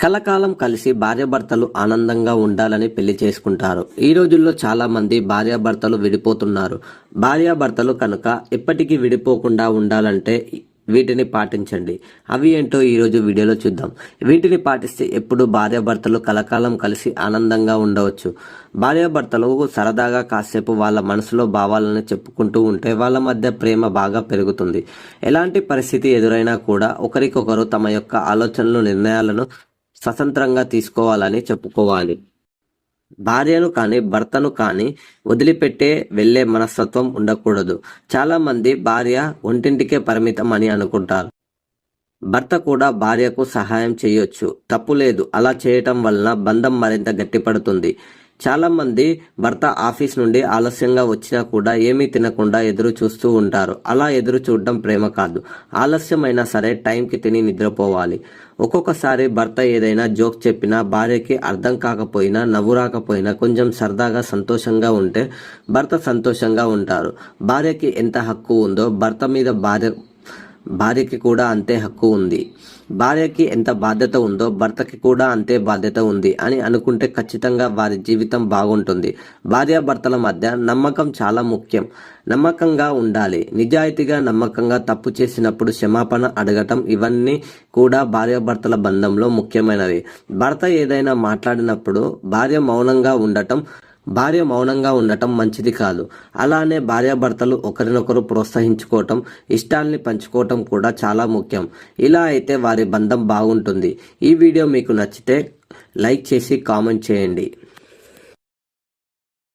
కలకాలం కలిసి భార్యాభర్తలు ఆనందంగా ఉండాలని పెళ్ళి చేసుకుంటారు. ఈ రోజుల్లో చాలా మంది భార్యాభర్తలు విడిపోతున్నారు. భార్యాభర్తలు కనుక ఎప్పటికీ విడిపోకుండా ఉండాలంటే వీటిని పాటించండి. అవి ఏంటో ఈరోజు వీడియోలో చూద్దాం. వీటిని పాటిస్తే ఎప్పుడు భార్యాభర్తలు కలకాలం కలిసి ఆనందంగా ఉండవచ్చు. భార్యాభర్తలు సరదాగా కాసేపు వాళ్ళ మనసులో భావాలను చెప్పుకుంటూ ఉంటే వాళ్ళ మధ్య ప్రేమ బాగా పెరుగుతుంది. ఎలాంటి పరిస్థితి ఎదురైనా కూడా ఒకరికొకరు తమ యొక్క ఆలోచనలు నిర్ణయాలను స్వతంత్రంగా తీసుకోవాలని చెప్పుకోవాలి. భార్యను కానీ భర్తను కానీ వదిలిపెట్టే వెళ్ళే మనస్తత్వం ఉండకూడదు. చాలామంది భార్య ఒంటింటికే పరిమితం అని అనుకుంటారు. భర్త కూడా భార్యకు సహాయం చేయొచ్చు. తప్పు లేదు. అలా చేయటం వలన బంధం మరింత గట్టిపడుతుంది. చాలా మంది భర్త ఆఫీస్ నుండి ఆలస్యంగా వచ్చినా కూడా ఏమీ తినకుండా ఎదురు చూస్తూ ఉంటారు. అలా ఎదురు చూడడం ప్రేమ కాదు. ఆలస్యమైనా సరే టైంకి తిని నిద్రపోవాలి. ఒక్కొక్కసారి భర్త ఏదైనా జోక్ చెప్పినా భార్యకి అర్థం కాకపోయినా నవ్వు రాకపోయినా కొంచెం సరదాగా సంతోషంగా ఉంటే భర్త సంతోషంగా ఉంటారు. భార్యకి ఎంత హక్కు ఉందో భర్త మీద భార్య భార్యకి కూడా అంతే హక్కు ఉంది. భార్యకి ఎంత బాధ్యత ఉందో భర్తకి కూడా అంతే బాధ్యత ఉంది అని అనుకుంటే ఖచ్చితంగా వారి జీవితం బాగుంటుంది. భార్యాభర్తల మధ్య నమ్మకం చాలా ముఖ్యం. నమ్మకంగా ఉండాలి. నిజాయితీగా నమ్మకంగా తప్పు చేసినప్పుడు క్షమాపణ అడగటం ఇవన్నీ కూడా భార్యాభర్తల బంధంలో ముఖ్యమైనవి. భర్త ఏదైనా మాట్లాడినప్పుడు భార్య మౌనంగా ఉండటం భార్య మౌనంగా ఉండటం మంచిది కాదు. అలానే భార్యాభర్తలు ఒకరినొకరు ప్రోత్సహించుకోవటం ఇష్టాల్ని పంచుకోవటం కూడా చాలా ముఖ్యం. ఇలా అయితే వారి బంధం బాగుంటుంది. ఈ వీడియో మీకు నచ్చితే లైక్ చేసి కామెంట్ చేయండి.